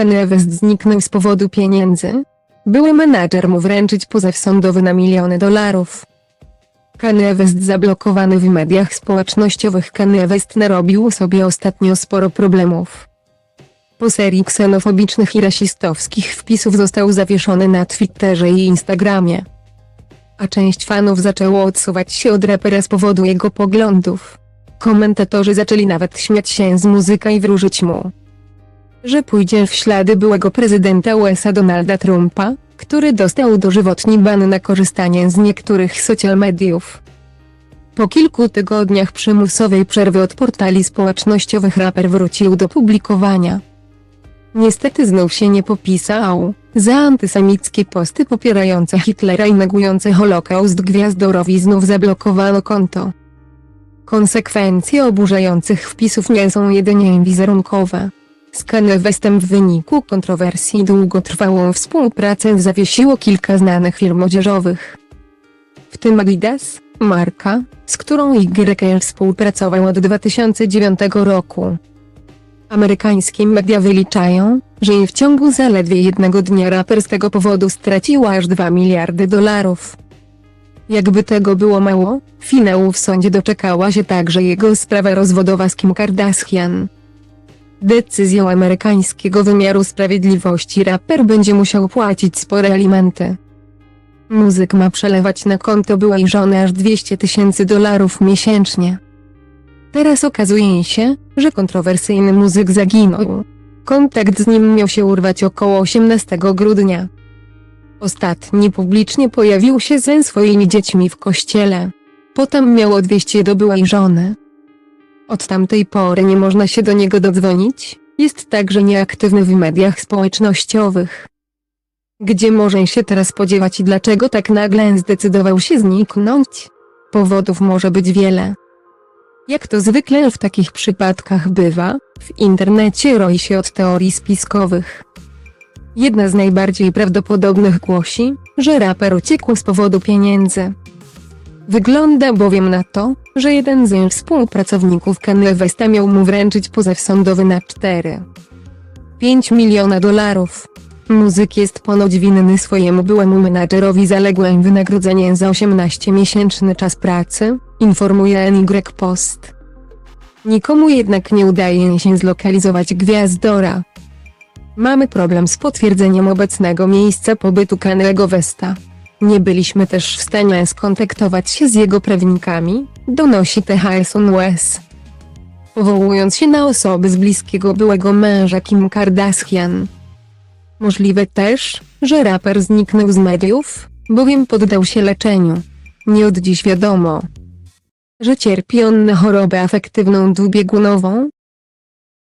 Kanye zniknął z powodu pieniędzy. Były menadżer mu wręczyć pozew sądowy na miliony dolarów. Kanye West zablokowany w mediach społecznościowych Kanye West narobił sobie ostatnio sporo problemów. Po serii ksenofobicznych i rasistowskich wpisów został zawieszony na Twitterze i Instagramie. A część fanów zaczęło odsuwać się od rapera z powodu jego poglądów. Komentatorzy zaczęli nawet śmiać się z muzyka i wróżyć mu, że pójdzie w ślady byłego prezydenta USA Donalda Trumpa, który dostał dożywotni ban na korzystanie z niektórych social mediów. Po kilku tygodniach przymusowej przerwy od portali społecznościowych raper wrócił do publikowania. Niestety znów się nie popisał. Za antysemickie posty popierające Hitlera i negujące Holokaust gwiazdorowi znów zablokowano konto. Konsekwencje oburzających wpisów nie są jedynie wizerunkowe. Z Kanye Westem w wyniku kontrowersji długotrwałą współpracę zawiesiło kilka znanych firm odzieżowych. W tym Adidas, marka, z którą YL współpracował od 2009 roku. Amerykańskie media wyliczają, że w ciągu zaledwie jednego dnia raper z tego powodu stracił aż 2 miliardy dolarów. Jakby tego było mało, finału w sądzie doczekała się także jego sprawa rozwodowa z Kim Kardashian. Decyzją amerykańskiego wymiaru sprawiedliwości raper będzie musiał płacić spore alimenty. Muzyk ma przelewać na konto byłej żony aż 200 tysięcy dolarów miesięcznie. Teraz okazuje się, że kontrowersyjny muzyk zaginął. Kontakt z nim miał się urwać około 18 grudnia. Ostatni publicznie pojawił się ze swoimi dziećmi w kościele. Potem miał odwieźć je do byłej żony. Od tamtej pory nie można się do niego dodzwonić, jest także nieaktywny w mediach społecznościowych. Gdzie może się teraz spodziewać i dlaczego tak nagle zdecydował się zniknąć? Powodów może być wiele. Jak to zwykle w takich przypadkach bywa, w internecie roi się od teorii spiskowych. Jedna z najbardziej prawdopodobnych głosi, że raper uciekł z powodu pieniędzy. Wygląda bowiem na to, że jeden z współpracowników Kanye Westa miał mu wręczyć pozew sądowy na 4. 5 miliona dolarów. Muzyk jest ponoć winny swojemu byłemu menadżerowi zaległe wynagrodzenie za 18-miesięczny czas pracy, informuje NY Post. Nikomu jednak nie udaje się zlokalizować gwiazdora. Mamy problem z potwierdzeniem obecnego miejsca pobytu Kanyego Westa. Nie byliśmy też w stanie skontaktować się z jego prawnikami, donosi THS West. Powołując się na osoby z bliskiego byłego męża Kim Kardashian. Możliwe też, że raper zniknął z mediów, bowiem poddał się leczeniu. Nie od dziś wiadomo, że cierpi on na chorobę afektywną dwubiegunową,